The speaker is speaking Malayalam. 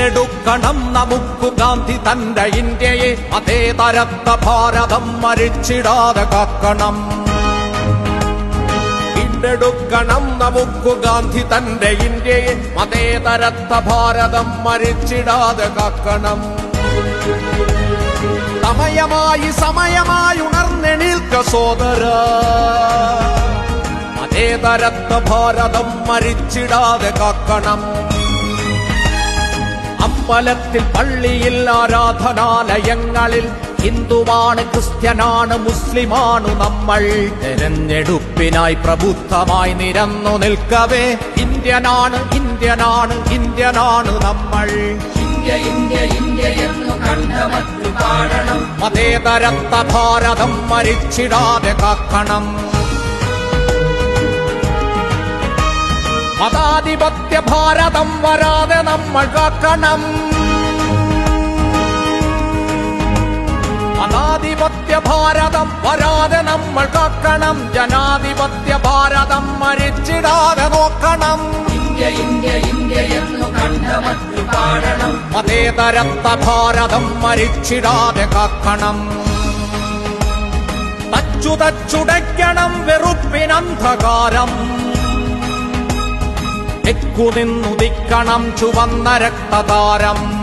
വീണ്ടെടുക്കണം നമുക്കു ഗാന്ധി തന്റെ ഇന്ത്യയെ. അതേ തരത്ത ഭാരതം മരിച്ചിടാതെ കാക്കണം. വീണ്ടെടുക്കണം നമുക്കു ഗാന്ധി തന്റെ ഇന്ത്യയെ. മതേതരത്ത ഭാരതം മരിച്ചിടാതെ കാക്കണം. സമയമായി സമയമായി ഉണർന്നെണീൽക്ക സോദര. അതേ മതേതരത്ത ഭാരതം മരിച്ചിടാതെ കാക്കണം. അമ്പലത്തിൽ പള്ളിയിൽ ആരാധനാലയങ്ങളിൽ ഹിന്ദുവാണ് ക്രിസ്ത്യനാണ് മുസ്ലിമാണ് നമ്മൾ. തെരഞ്ഞെടുപ്പിനായി പ്രബുദ്ധമായി നിരന്നു നിൽക്കവേ. ഇന്ത്യനാണ് ഇന്ത്യനാണ് ഇന്ത്യനാണ് നമ്മൾ. ഇന്ത്യ ഇന്ത്യ ഇന്ത്യ എന്നു കണ്ഠമറ്റു പാടണം. മതേതരത്ത ഭാരതം മരിച്ചിടാതെ കാക്കണം. മതാധിപത്യ ഭാരതം വരാതെ നമ്മൾ കാക്കണം. മതാധിപത്യ ഭാരതം വരാതെ നമ്മൾ കാക്കണം. ജനാധിപത്യ ഭാരതം മരിച്ചിടാതെ നോക്കണം. ഇന്ത്യ ഇന്ത്യ ഇന്ത്യ എന്നു കണ്ഠമറ്റു പാടണം. മതേതരത്ത ഭാരതം മരിച്ചിടാതെ കാക്കണം. തച്ചു തച്ചുടയ്ക്കണം വെറുപ്പിനന്ധകാരം. തെക്കുനിന്നുദിക്കണം ചുവന്ന രക്തതാരം.